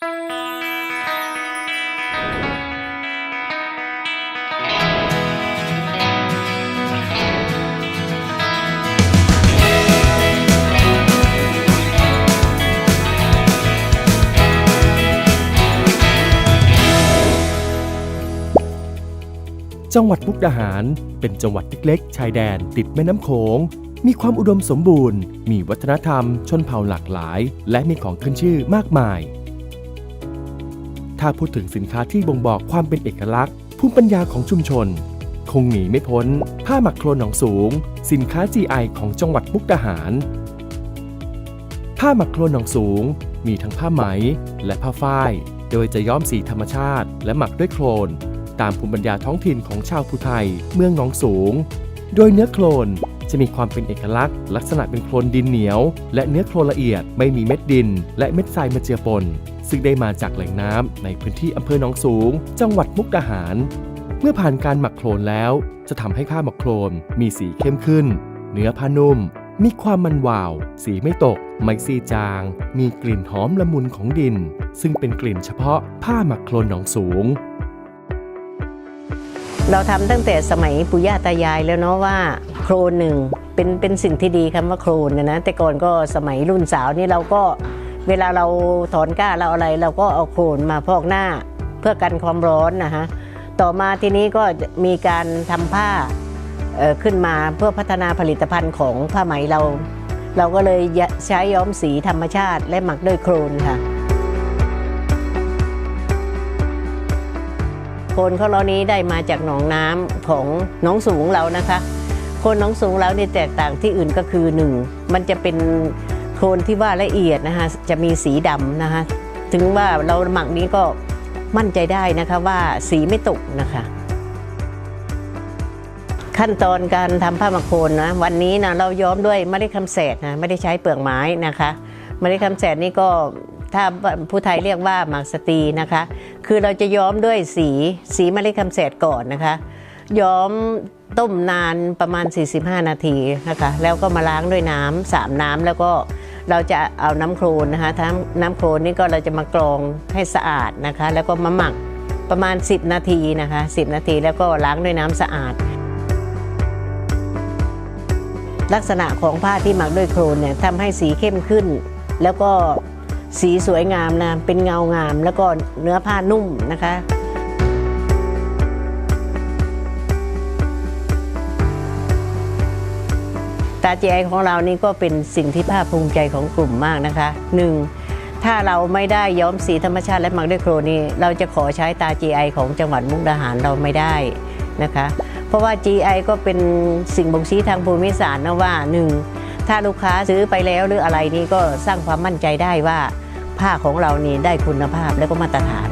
จังหวัดมุกดาหารเป็นจังหวัดเล็กๆ ชายแดนติดแม่น้ำโขง มีความอุดมสมบูรณ์ มีวัฒนธรรมชนเผ่าหลากหลาย และมีของขึ้นชื่อมากมาย ถ้าพูดถึงสินค้าที่บ่งบอกความเป็นเอกลักษณ์ ภูมิปัญญาของชุมชน คงหนีไม่พ้น ผ้าหมักโครนหนองสูง สินค้า GI ของจังหวัดมุกดาหาร ผ้าหมักโครนหนองสูง มีทั้งผ้าไหมและผ้าฝ้าย โดยจะย้อมสีธรรมชาติ และหมักด้วยโครน ตามภูมิปัญญาท้องถิ่นของชาวภูไทย เมืองหนองสูง โดยเนื้อโครนจะมีความเป็นเอกลักษณ์ ลักษณะเป็นโครนดินเหนียว และเนื้อโครนละเอียดไม่มีเม็ดดิน และเม็ดทรายมาเจือปน ซึ่งได้มาจากแหล่งน้ำในพื้นที่อำเภอหนองสูง จังหวัดมุกดาหาร เมื่อผ่านการหมักโครนแล้ว จะทำให้ผ้าหมักโครนมีสีเข้มขึ้น เนื้อผ้านุ่ม มีความมันวาว สีไม่ตก ไม่ซีจาง มีกลิ่นหอมละมุนของดิน ซึ่งเป็นกลิ่นเฉพาะผ้าหมักโครนหนองสูงเราทำตั้งแต่สมัยปู่ย่าตายายแล้วเนาะว่าโครนหนึ่งเป็นเป็นสิ่งที่ดีคำว่าโครนนะนะแต่ก่อนก็สมัยรุ่นสาวนี่เราก็ เวลาเราถอนก้าเราอะไรเราก็เอาโครนมาพอกหน้าเพื่อกันความร้อนนะฮะต่อมาทีนี้ก็มีการทำผ้าขึ้นมาเพื่อพัฒนาผลิตภัณฑ์ของผ้าไหมเรา เราก็เลยใช้ย้อมสีธรรมชาติและหมักด้วยโครนค่ะ โคนข้าวล้อนี้ได้มาจากหนองน้ำของหนองสูงเรานะคะ โคนหนองสูงเราเนี่แตกต่างที่อื่นก็คือหนึ่งมันจะเป็น โคนที่ว่าละเอียดนะคะจะมีสีดำนะคะถึงว่าเราหมักนี้ก็มั่นใจได้นะคะว่าสีไม่ตกนะคะ ขั้นตอนการทำผ้ามักโคนนะวันนี้นะเราย้อมด้วยเมล็ดคำแสดนะไม่ได้ใช้เปลือกไม้นะคะเมล็ดคำแสดนี่ก็ถ้าผู้ไทยเรียกว่าหมากสตีนะคะ คือเราจะย้อมด้วยสีสีเมล็ดคำแสดก่อนนะคะ ย้อมต้มนานประมาณ 45 นาทีนะคะ แล้วก็มาล้างด้วยน้ำสามน้ำแล้วก็ เราจะเอาน้ำโครนนะคะทั้งน้ำโครนนี่ก็เราจะมากรองให้สะอาดนะคะ แล้วก็มาหมักประมาณ 10 นาทีนะคะ 10 นาทีแล้วก็ล้างด้วยน้ำสะอาด ลักษณะของผ้าที่หมักด้วยโครนเนี่ยทำให้สีเข้มขึ้น แล้วก็สีสวยงามนะเป็นเงางาม แล้วก็เนื้อผ้านุ่มนะคะ ตาเจไอของเรานี่ก็เป็นสิ่งที่ภาคภูมิใจของกลุ่มมากนะคะหนึ่งถ้าเราไม่ได้ย้อมสีธรรมชาติและมักด้วยโครนนี่เราจะขอใช้ตา GI ของจังหวัดมุกดาหารเราไม่ได้นะคะ เพราะว่า GI ก็เป็นสิ่งบ่งชี้ทางภูมิศาสตร์นะว่าหนึ่งถ้าลูกค้าซื้อไปแล้วหรืออะไรนี่ก็สร้างความมั่นใจได้ว่าผ้าของเรานี่ได้คุณภาพและก็มาตรฐาน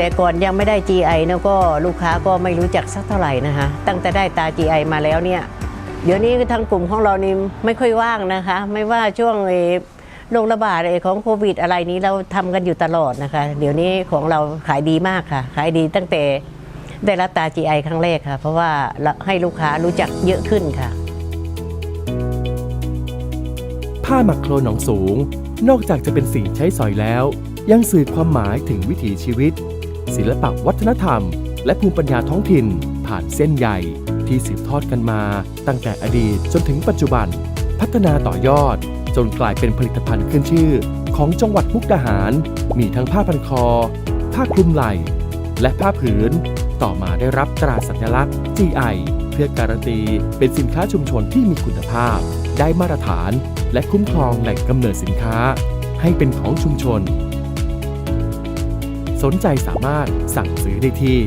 แต่ก่อนยังไม่ได้ GI นะก็ลูกค้าก็ไม่รู้จักสักเท่าไหร่นะคะตั้งแต่ได้ตา GI มาแล้วเนี่ยเดี๋ยวนี้ทางกลุ่มของเรานี่ไม่ค่อยว่างนะคะ ไม่ว่าช่วงโรคระบาดของโควิด อะไรนี้เราทำกันอยู่ตลอดนะคะ เดี๋ยวนี้ของเราขายดีมากค่ะ ขายดีตั้งแต่ได้รับตา GI ครั้งแรกค่ะ เพราะว่าเราให้ลูกค้ารู้จักเยอะขึ้นค่ะ ผ้าหมักโครนหนองสูง นอกจากจะเป็นสิ่งใช้สอยแล้ว ยังสื่อความหมายถึงวิถีชีวิต ศิลปะวัฒนธรรม และภูมิปัญญาท้องถิ่น ผ่านเส้นใยที่สืบทอดกันมา ตั้งแต่อดีตจนถึงปัจจุบัน พัฒนาต่อยอด จนกลายเป็นผลิตภัณฑ์ขึ้นชื่อ ของจังหวัดมุกดาหาร มีทั้งผ้าพันคอ ผ้าคลุมไหล่ และผ้าผืน ต่อมาได้รับตราสัญลักษณ์ GI เพื่อการันตีเป็นสินค้าชุมชนที่มีคุณภาพ ได้มาตรฐาน และคุ้มครองแหล่งกำเนิดสินค้า ให้เป็นของชุมชน สนใจสามารถสั่งซื้อได้ที่